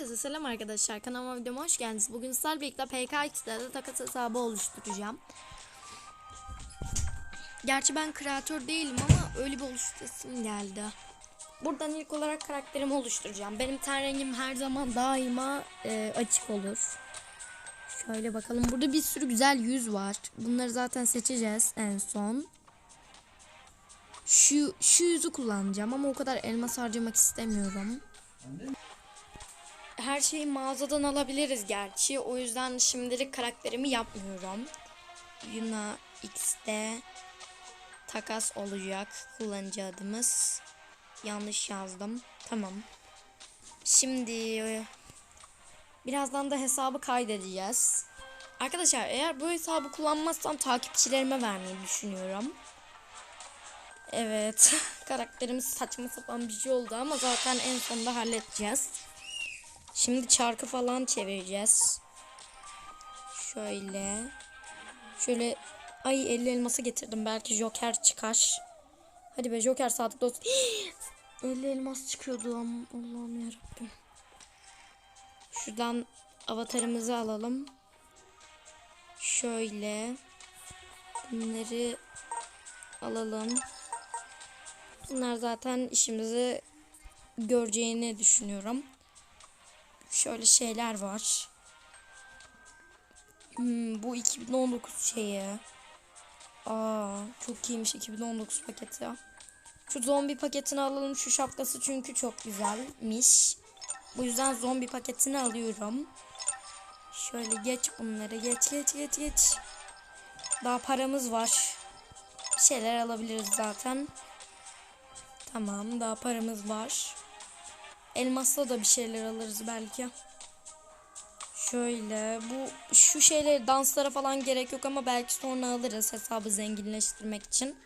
Herkese selam arkadaşlar. Kanalıma videoma hoş geldiniz. Bugün sizlerle birlikte PKX'de takas hesabı oluşturacağım. Gerçi ben kreatör değilim ama öyle bir oluşturasım geldi. Buradan ilk olarak karakterimi oluşturacağım. Benim ten rengim her zaman daima e, açık olur. Şöyle bakalım. Burada bir sürü güzel yüz var. Bunları zaten seçeceğiz en son. Şu, şu yüzü kullanacağım ama o kadar elmas harcamak istemiyorum. Her şeyi mağazadan alabiliriz gerçi. O yüzden şimdilik karakterimi yapmıyorum. Yuna X'de takas olacak kullanıcı adımız. Yanlış yazdım. Tamam. Şimdi e, birazdan da hesabı kaydedeceğiz. Arkadaşlar eğer bu hesabı kullanmazsam takipçilerime vermeyi düşünüyorum. Evet. Karakterimiz saçma sapan bir şey oldu ama zaten en sonunda halledeceğiz. Şimdi çarkı falan çevireceğiz. Şöyle. Şöyle. Ay 50 elması getirdim. Belki Joker çıkar. Hadi be Joker sadık dost. 50 elmas çıkıyordu Allah'ım yarabbim. Şuradan avatarımızı alalım. Şöyle. Bunları alalım. Bunlar zaten işimizi göreceğini düşünüyorum. Şöyle şeyler var. Hmm, bu 2019 şeyi. Aa, çok iyiymiş 2019 paketi. Şu zombi paketini alalım. Şu şapkası çünkü çok güzelmiş. Bu yüzden zombi paketini alıyorum. Şöyle geç bunları. Geç geç geç geç. Daha paramız var. Bir şeyler alabiliriz zaten. Tamam daha paramız var. Elmasla da bir şeyler alırız belki. Şöyle bu şu şeyleri danslara falan gerek yok ama belki sonra alırız hesabı zenginleştirmek için.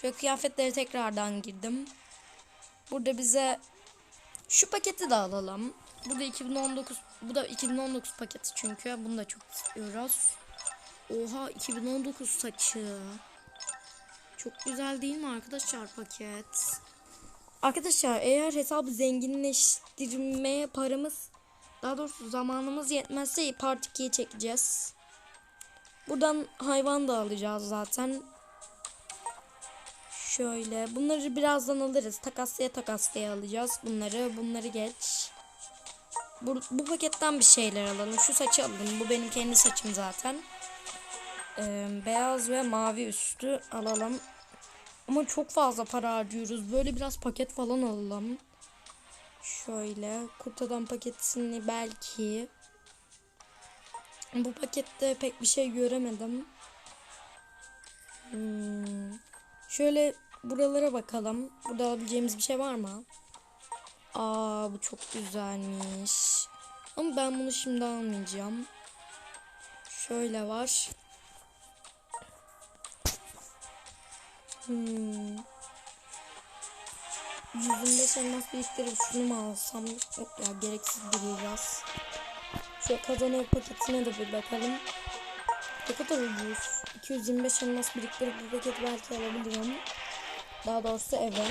Şöyle kıyafetleri tekrardan girdim. Burada bize şu paketi de alalım. Bu da 2019 bu da 2019 paketi çünkü bunu da çok istiyoruz. Oha 2019 saçı. Çok güzel değil mi arkadaşlar paket? Arkadaşlar eğer hesabı zenginleştirmeye paramız daha doğrusu zamanımız yetmezse part 2'ye çekeceğiz. Buradan hayvan da alacağız zaten. Şöyle bunları birazdan alırız. Takaslaya takaslaya alacağız bunları. Bunları geç. Bu, bu paketten bir şeyler alalım. Şu saçı alalım. Bu benim kendi saçım zaten. Ee, beyaz ve mavi üstü alalım. Ama çok fazla para harcıyoruz. Böyle biraz paket falan alalım. Şöyle kurt adam paketini belki. Bu pakette pek bir şey göremedim. Hmm. Şöyle buralara bakalım. Burada alabileceğimiz bir şey var mı? Aa bu çok güzelmiş. Ama ben bunu şimdi almayacağım. Şöyle var. Hmm. 125 elmas biriktirip şunu mu alsam? Yok ya gereksiz bir biraz. Şu kazanır paketine de bir bakalım. Ne kadar ucuz. 225 elmas biriktirip bu paketi belki alabilirim. Daha doğrusu eve.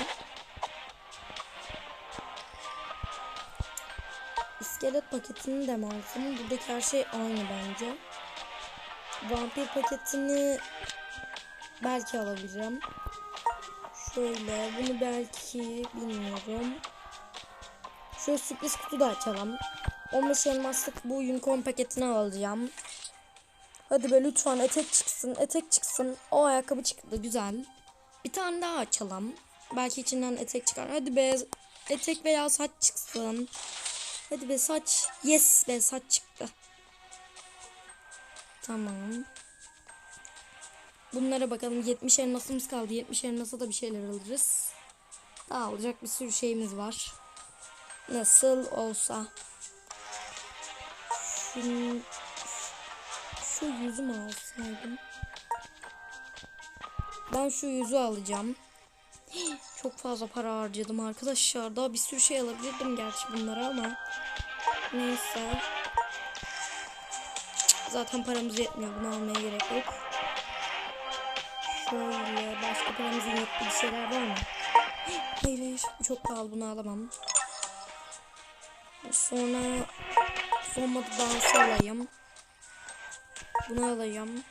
İskelet paketini de mi? Buradaki her şey aynı bence. Vampir paketini belki alabilirim. Şöyle bunu belki bilmiyorum. Şöyle sürpriz kutu da açalım. 15 elmaslık bu unicorn paketini alacağım. Hadi be lütfen etek çıksın. Etek çıksın. O ayakkabı çıktı güzel. Bir tane daha açalım. Belki içinden etek çıkar. Hadi be etek veya saç çıksın. Hadi be saç. Yes be saç çıktı. Tamam. Bunlara bakalım 70 elmasımız kaldı. 70 elmasa da bir şeyler alırız. Daha alacak bir sürü şeyimiz var. Nasıl olsa. Şunu, şu yüzü mü alsaydım? Ben şu yüzü alacağım. Çok fazla para harcadım arkadaşlar. Daha bir sürü şey alabilirdim gerçi bunlara ama. Neyse. Zaten paramız yetmiyor. Bunu almaya gerek yok. Şöyle başka paramızın yettiği bir şeyler var mı? Hayır çok pahalı bunu alamam. Sonra son modu dansı alayım. Bunu alayım.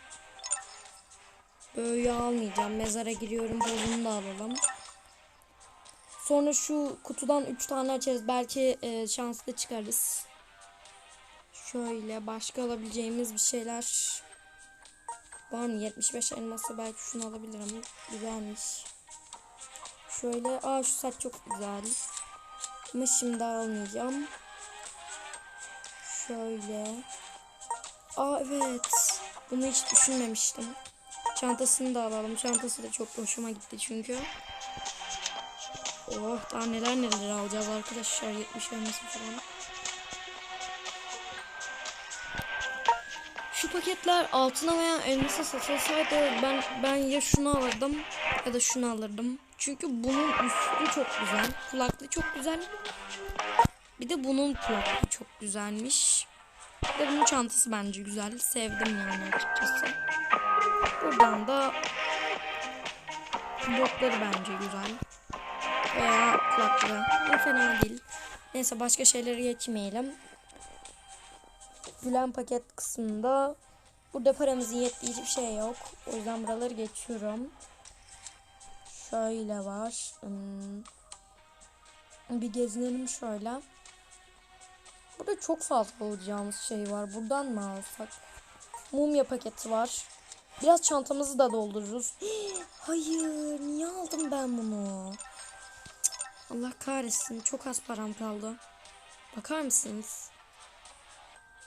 Böyle almayacağım. Mezara giriyorum. Bozunu da alalım. Sonra şu kutudan 3 tane açarız. Belki e, şanslı çıkarız. Şöyle başka alabileceğimiz bir şeyler var mı? 75 elması belki şunu alabilirim. Güzelmiş. Şöyle aa şu saç çok güzel. Ama şimdi almayacağım. Şöyle. Aa evet. Bunu hiç düşünmemiştim. Çantasını da alalım. Çantası da çok hoşuma gitti çünkü. Oh daha neler neler alacağız arkadaşlar. 70 elması falan. Paketler altına veya elmasa satılsaydı ben ben ya şunu alırdım ya da şunu alırdım. Çünkü bunun üstü çok güzel. Kulaklığı çok güzel. Bir de bunun kulaklığı çok güzelmiş. Bir de bunun çantası bence güzel. Sevdim yani açıkçası. Buradan da blokları bence güzel. Veya kulaklığı. O fena değil. Neyse başka şeyleri geçmeyelim. Gülen paket kısmında burada paramızın yettiği hiçbir şey yok. O yüzden buraları geçiyorum. Şöyle var. Hmm. Bir gezinelim şöyle. Burada çok fazla alacağımız şey var. Buradan mı alsak? Mumya paketi var. Biraz çantamızı da doldururuz. Hayır, niye aldım ben bunu? Allah kahretsin, çok az param kaldı. Bakar mısınız?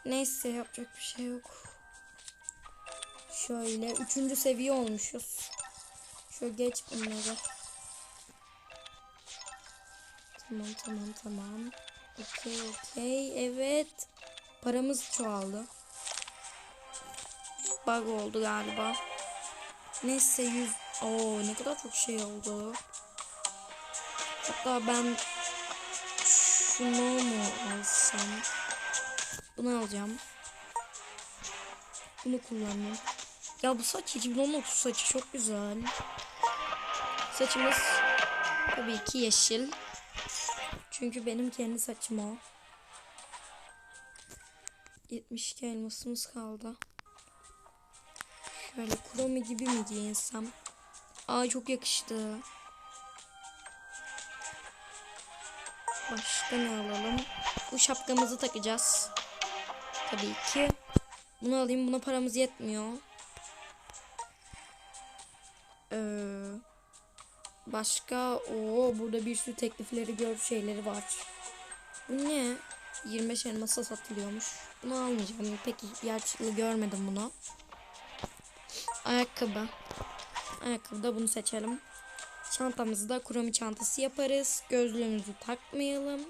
Neyse yapacak bir şey yok. Şöyle üçüncü seviye olmuşuz. Şöyle geç bunları. Tamam tamam tamam. Okey okey evet. Paramız çoğaldı. Bug oldu galiba. Neyse 100. Oo ne kadar çok şey oldu. Hatta ben şunu mu alsam? Bunu alacağım. Bunu kullanayım. Ya bu saç 2019 saçı çok güzel. Saçımız tabii ki yeşil. Çünkü benim kendi saçım o. 72 elmasımız kaldı. Şöyle kromi gibi mi giyinsem? Aa çok yakıştı. Başka ne alalım? Bu şapkamızı takacağız. Tabii ki. Bunu alayım. Buna paramız yetmiyor. Ee, başka o burada bir sürü teklifleri gör şeyleri var. Bu ne? 25 elmasa satılıyormuş. Bunu almayacağım. Pek ihtiyaçlı görmedim bunu. Ayakkabı. Ayakkabıda bunu seçelim. Çantamızı da kromi çantası yaparız. Gözlüğümüzü takmayalım.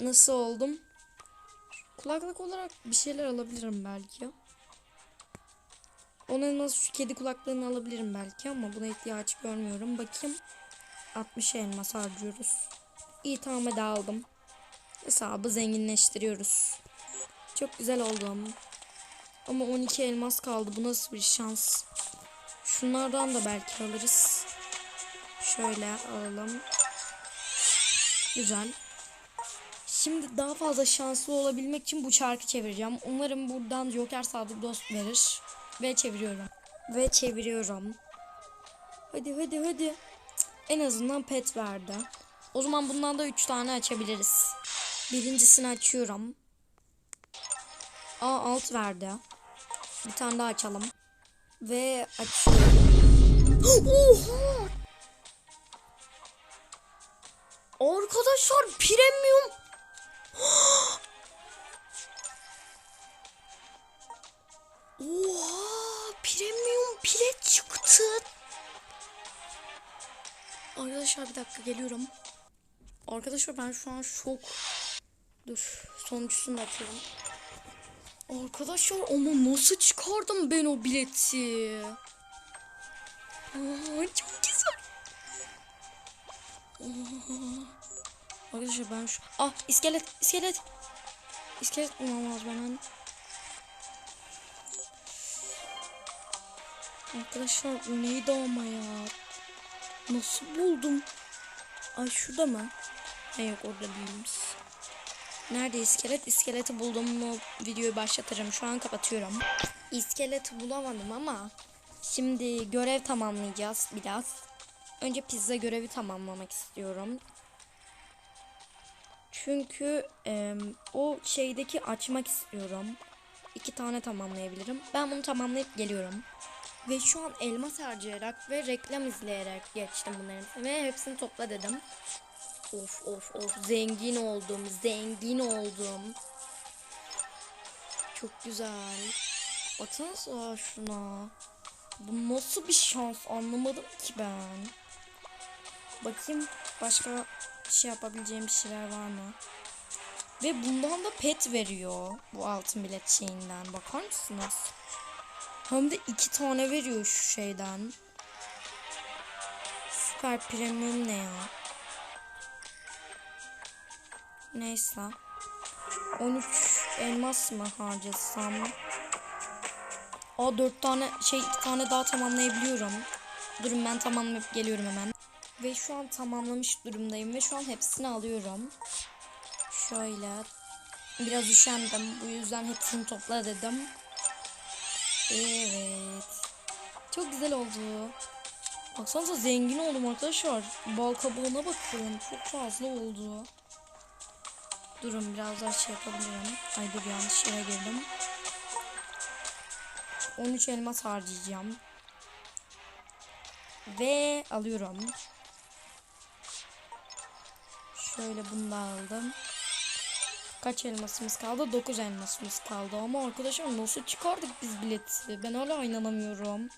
Nasıl oldum? Kulaklık olarak bir şeyler alabilirim belki. Ona nasıl şu kedi kulaklığını alabilirim belki ama buna ihtiyaç görmüyorum. Bakayım. 60 elmas harcıyoruz. İyi tamam hadi aldım. Hesabı zenginleştiriyoruz. Çok güzel oldum. Ama 12 elmas kaldı. Bu nasıl bir şans? Şunlardan da belki alırız. Şöyle alalım. Güzel. Şimdi daha fazla şanslı olabilmek için bu çarkı çevireceğim. Umarım buradan Joker sadık dost verir. Ve çeviriyorum. Ve çeviriyorum. Hadi hadi hadi. En azından pet verdi. O zaman bundan da 3 tane açabiliriz. Birincisini açıyorum. Aa alt verdi. Bir tane daha açalım. Ve açıyorum. Oha! Arkadaşlar premium. Oha! Premium bilet çıktı. Arkadaşlar bir dakika geliyorum. Arkadaşlar ben şu an şok. Dur sonuncusunu da açıyorum. Arkadaşlar ama nasıl çıkardım ben o bileti? Aa, çok güzel. Aa. Arkadaşlar ben şu... Ah iskelet iskelet. İskelet bulmam lazım hemen. Arkadaşlar bu neydi ama ya? Nasıl buldum? Ay şurada mı? Ha yok orada değilmiş. Nerede iskelet? İskeleti buldum mu videoyu başlatırım. Şu an kapatıyorum. İskeleti bulamadım ama şimdi görev tamamlayacağız biraz. Önce pizza görevi tamamlamak istiyorum. Çünkü em, o şeydeki açmak istiyorum. İki tane tamamlayabilirim. Ben bunu tamamlayıp geliyorum. Ve şu an elmas harcayarak ve reklam izleyerek geçtim bunların. Ve hepsini topla dedim. Of of of zengin oldum zengin oldum. Çok güzel. Baksanıza şuna. Bu nasıl bir şans anlamadım ki ben. Bakayım başka şey yapabileceğim bir şeyler var mı? Ve bundan da pet veriyor. Bu altın bilet şeyinden. Bakar mısınız? Hem de iki tane veriyor şu şeyden. Süper premium ne ya? Neyse. 13 elmas mı harcasam? Aa 4 tane şey 2 tane daha tamamlayabiliyorum. Durun ben tamamlayıp geliyorum hemen. Ve şu an tamamlamış durumdayım ve şu an hepsini alıyorum. Şöyle. Biraz üşendim. Bu yüzden hepsini topla dedim. Evet. Çok güzel oldu. Baksanıza zengin oldum arkadaşlar. Bal kabuğuna bakın. Çok fazla oldu. Durun biraz daha şey yapabilirim. Ay dur yanlış yere girdim. 13 elmas harcayacağım. Ve alıyorum. Şöyle bunu da aldım. Kaç elmasımız kaldı? 9 elmasımız kaldı. Ama arkadaşlar nasıl çıkardık biz bileti? Ben hala inanamıyorum.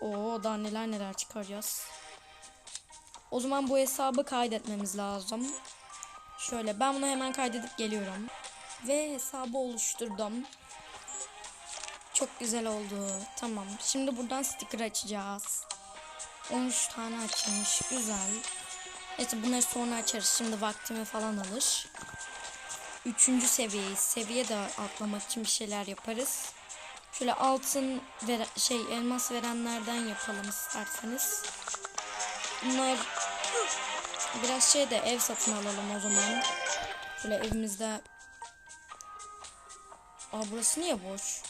Oo daha neler neler çıkaracağız. O zaman bu hesabı kaydetmemiz lazım. Şöyle ben bunu hemen kaydedip geliyorum. Ve hesabı oluşturdum. Çok güzel oldu. Tamam. Şimdi buradan sticker açacağız. 13 tane açılmış. Güzel. Neyse bunları sonra açarız. Şimdi vaktimi falan alır. Üçüncü seviyeyi seviye de atlamak için bir şeyler yaparız. Şöyle altın ver şey elmas verenlerden yapalım isterseniz. Bunlar biraz şey de ev satın alalım o zaman. Şöyle evimizde Aa burası niye boş?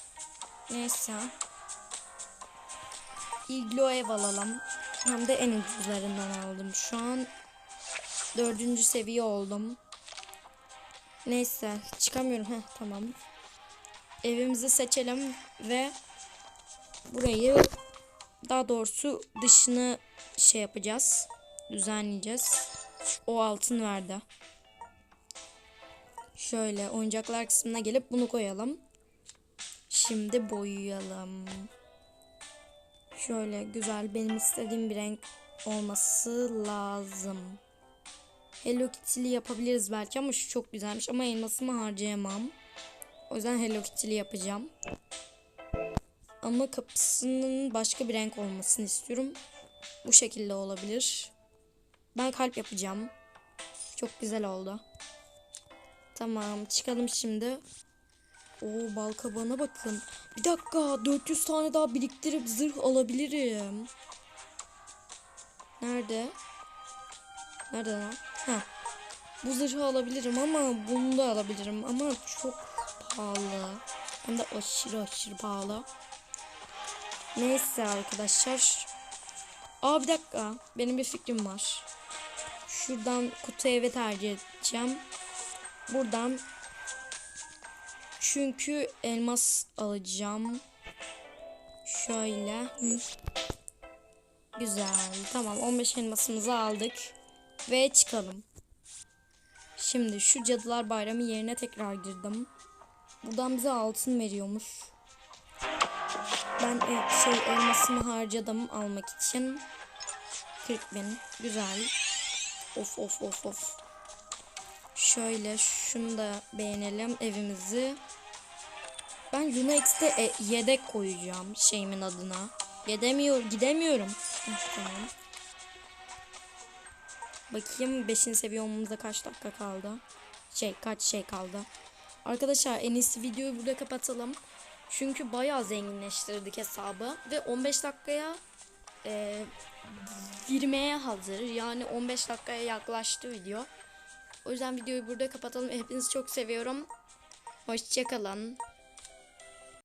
Neyse. İglo ev alalım. Hem de en ucuzlarından aldım. Şu an dördüncü seviye oldum. Neyse çıkamıyorum. Heh, tamam. Evimizi seçelim ve burayı daha doğrusu dışını şey yapacağız. Düzenleyeceğiz. O altın verdi. Şöyle oyuncaklar kısmına gelip bunu koyalım. Şimdi boyayalım. Şöyle güzel benim istediğim bir renk olması lazım. Hello Kitty'li yapabiliriz belki ama şu çok güzelmiş ama elmasımı harcayamam. O yüzden Hello Kitty'li yapacağım. Ama kapısının başka bir renk olmasını istiyorum. Bu şekilde olabilir. Ben kalp yapacağım. Çok güzel oldu. Tamam çıkalım şimdi. Oo bal kabağına bakın. Bir dakika 400 tane daha biriktirip zırh alabilirim. Nerede? Nerede lan? Ha. Bu zırhı alabilirim ama bunu da alabilirim ama çok pahalı. Hem de aşırı aşırı pahalı. Neyse arkadaşlar. Aa bir dakika. Benim bir fikrim var. Şuradan kutu eve tercih edeceğim. Buradan çünkü elmas alacağım. Şöyle. Güzel. Tamam 15 elmasımızı aldık. Ve çıkalım. Şimdi şu Cadılar Bayramı yerine tekrar girdim. Buradan bize altın veriyormuş. Ben şey elmasımı harcadım almak için. 40 bin. Güzel. Of of of of. Şöyle şunu da beğenelim evimizi. Ben Unix'te e, yedek koyacağım şeyimin adına. Gidemiyor, gidemiyorum. Tamam. Bakayım 5. seviye olmamıza kaç dakika kaldı? Şey kaç şey kaldı? Arkadaşlar en iyisi videoyu burada kapatalım. Çünkü bayağı zenginleştirdik hesabı. Ve 15 dakikaya e, girmeye hazır. Yani 15 dakikaya yaklaştı video. O yüzden videoyu burada kapatalım. Hepinizi çok seviyorum. Hoşçakalın.